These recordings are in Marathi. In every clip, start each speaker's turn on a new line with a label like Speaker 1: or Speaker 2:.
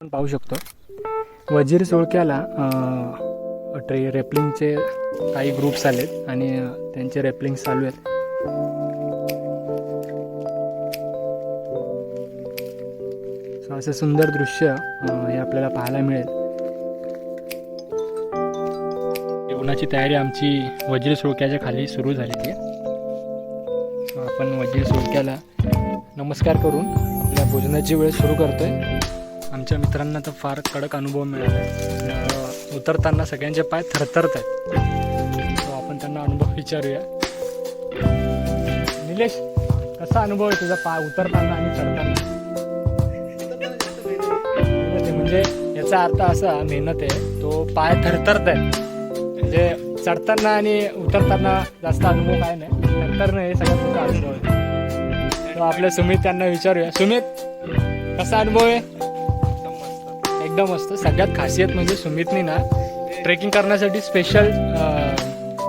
Speaker 1: आपण पाहू शकतो. वजीर सोळक्याला ट्रे रेपलिंगचे काही ग्रुप्स आलेत आणि त्यांचे रेपलिंग चालू आहेत. सो असं सुंदर दृश्य हे आपल्याला पाहायला मिळेल. जेवणाची तयारी आमची वजीर सुळक्याच्या खाली सुरू झालेली आहे आपण वजीर सुळक्याला नमस्कार करून आपल्या भोजनाची वेळ सुरू करतोय. आमच्या मित्रांना तर फार कडक अनुभव मिळाला उतरताना सगळ्यांचे पाय थरथरत आहेत. तो आपण त्यांना अनुभव विचारूया. निलेश कसा अनुभव आहे तुझा पाय उतरताना आणि चढताना? ते म्हणजे याचा अर्थ असा मेहनत आहे. तो पाय थरथरत आहे. म्हणजे चढताना आणि उतरताना जास्त अनुभव काय नाही. थरथरणं हे सगळ्यात मोठा अनुभव आहे. तो आपल्या सुमित त्यांना विचारूया. सुमित कसा अनुभव आहे? एकदम मस्त. सगळ्यात खासियत म्हणजे सुमितनी ना ट्रेकिंग करण्यासाठी स्पेशल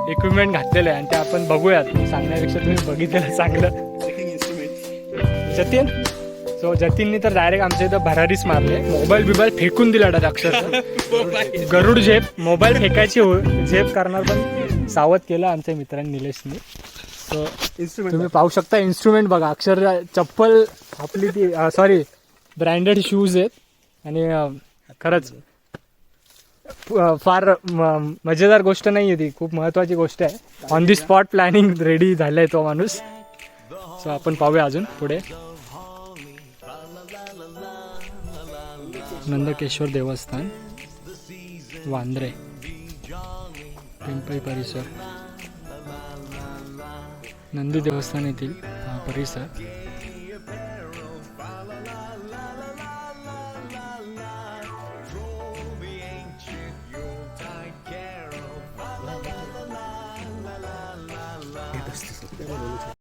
Speaker 1: इक्विपमेंट घातलेलं आहे. आणि ते आपण बघूयात. सांगण्यापेक्षा तुम्ही बघितलेलं चांगलं. जतीन? सो जतीननी तर डायरेक्ट आमच्या इथं भरारीच मारले मोबाईल बिबाईल फेकून दिला अक्षरशः गरुड झेप. मोबाईल फेकायची हो- झेप करणार पण सावध केलं आमच्या मित्रांनी निलेशनी. सो तुम्ही पाहू शकता इन्स्ट्रुमेंट बघा. अक्षर चप्पल आपली ती सॉरी ब्रँडेड शूज आहेत. आणि खरंच. फार म- मजेदार गोष्ट नाही आहे ती. खूप महत्वाची गोष्ट आहे. On the spot planning ready झालाय तो माणूस. सो आपण पाहूया अजून पुढे. नंदकेश्वर देवस्थान वांद्रे पिंपळी परिसर नंदी देवस्थान येथील हा परिसर. permanente.